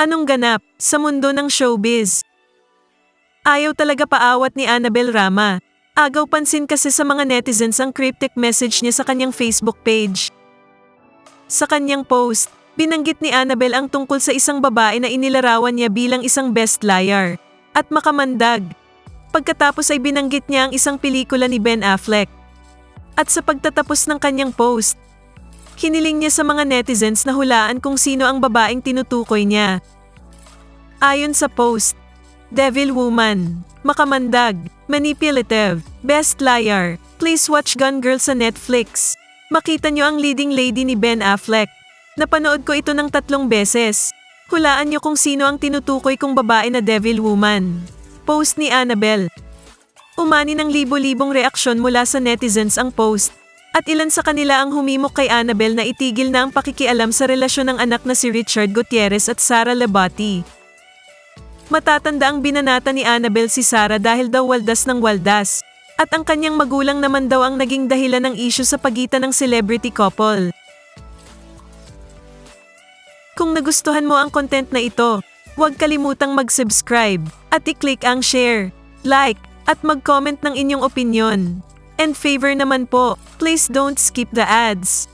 Anong ganap sa mundo ng showbiz? Ayaw talaga paawat ni Annabel Rama. Agaw pansin kasi sa mga netizens ang cryptic message niya sa kanyang Facebook page. Sa kanyang post, binanggit ni Annabel ang tungkol sa isang babae na inilarawan niya bilang isang best liar at makamandag. Pagkatapos ay binanggit niya ang isang pelikula ni Ben Affleck. At sa pagtatapos ng kanyang post, Hiniling niya sa mga netizens na hulaan kung sino ang babaeng tinutukoy niya. Ayon sa post, Devil Woman, Makamandag, Manipulative, Best Liar, please watch Gun Girl sa Netflix. Makita niyo ang leading lady ni Ben Affleck. Napanood ko ito ng tatlong beses. Hulaan niyo kung sino ang tinutukoy kong babae na Devil Woman. Post ni Annabel. Umani ng libo-libong reaksyon mula sa netizens ang post. At ilan sa kanila ang humimok kay Annabel na itigil na ang pakikialam sa relasyon ng anak na si Richard Gutierrez at Sara Labati. Matatanda ang binanata ni Annabel si Sara dahil daw waldas ng waldas. At ang kanyang magulang naman daw ang naging dahilan ng issue sa pagitan ng celebrity couple. Kung nagustuhan mo ang content na ito, huwag kalimutang mag-subscribe at i-click ang share, like, at mag-comment ng inyong opinion. And favor naman po, please don't skip the ads.